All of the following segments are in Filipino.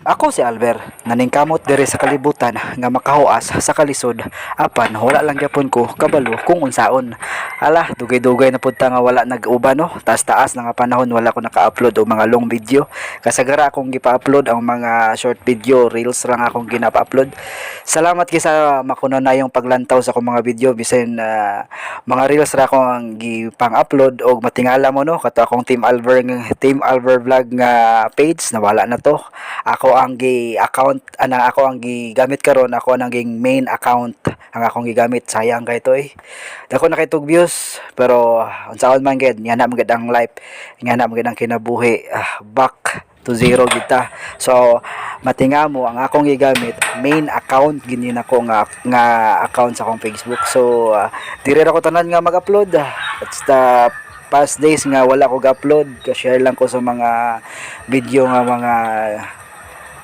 Ako si Albert, naningkamot diri sa kalibutan nga makahuas sa kalisod apan wala lang gyapon ko kabalo kung unsaon. Ala, dugay-dugay na pud ta nga wala nag-uban no. Taas taas na nga panahon wala ko naka-upload og mga long video. Kasagara akong gipa-upload ang mga short video, reels lang akong ginapa-upload. Salamat kay sa makuno na yung paglantaw sa akong mga video bisan ah, mga reels ra akong gipang-upload og matingala mo no kato akong Team Alver Team Alver vlog nga page nawala na to. Ako ang gi account ana ako ang gigamit karon ako ang main account ang akong gigamit sayang kay to eh. Dako na kay tug views pero unsaon man gid nga na magid ang life nga na magid ang kinabuhi Ah, back to zero kita. So matinga mo ang akong gigamit main account gini nako nga nga account sa akong Facebook. So ah, dire ra ko tanan nga mag-upload. It's the past days nga wala ko ga-upload. Ka-share lang ko sa mga video nga mga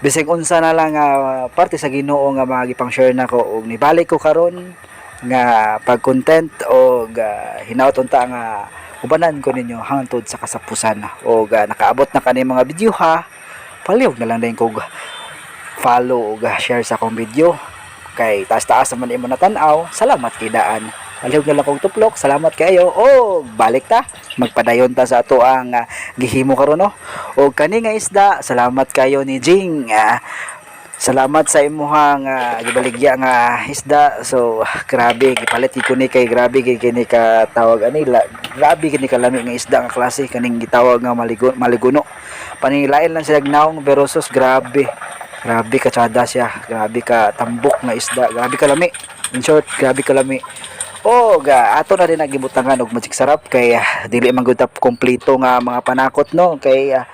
bisig unsa na lang nga parte sa Ginoo nga mga gipang share nako og nibalik ko karon nga pag content o hinaut unta nga ubanan ko ninyo hangtod sa kasapusan. O nakaabot na kani mga video ha? Palihog na lang din kog follow o share sa akong video. Kay taas-taas naman imo natanaw salamat kay daan. Palihog na lang kog tuplok. Salamat kayo. O balik ta. Magpadayon ta sa ato ang ah, gihimo karon no? O kani nga isda salamat kayo ni Jing ah, Salamat sa imuhang uh, gibaligya nga isda. So grabe gipalit ko ni kay grabe gid kini ka tawag ani la, grabe kini kalami nga isda nga klase kaning gitawag nga maligo, maliguno. Panilain lang siya naong pero sus grabe. Grabe ka tsada siya. Grabe ka tambok nga isda. Grabe kalami. In short, grabe kalami. Oh, ga ato na rin nagibutangan og magic sarap kay ah, dili man gud kompleto nga mga panakot no kay ah,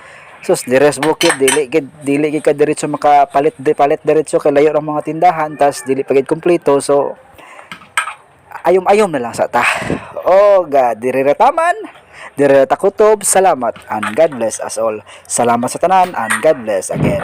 sus dires bukid dili gid dili gid ka diretso makapalit di palit diretso kay layo ang mga tindahan tas dili pa gid kompleto so ayom-ayom na lang sa ta. Oh, ga diri ra taman. Diri ra ta kutob. Salamat and God bless us all. Salamat sa tanan and God bless again.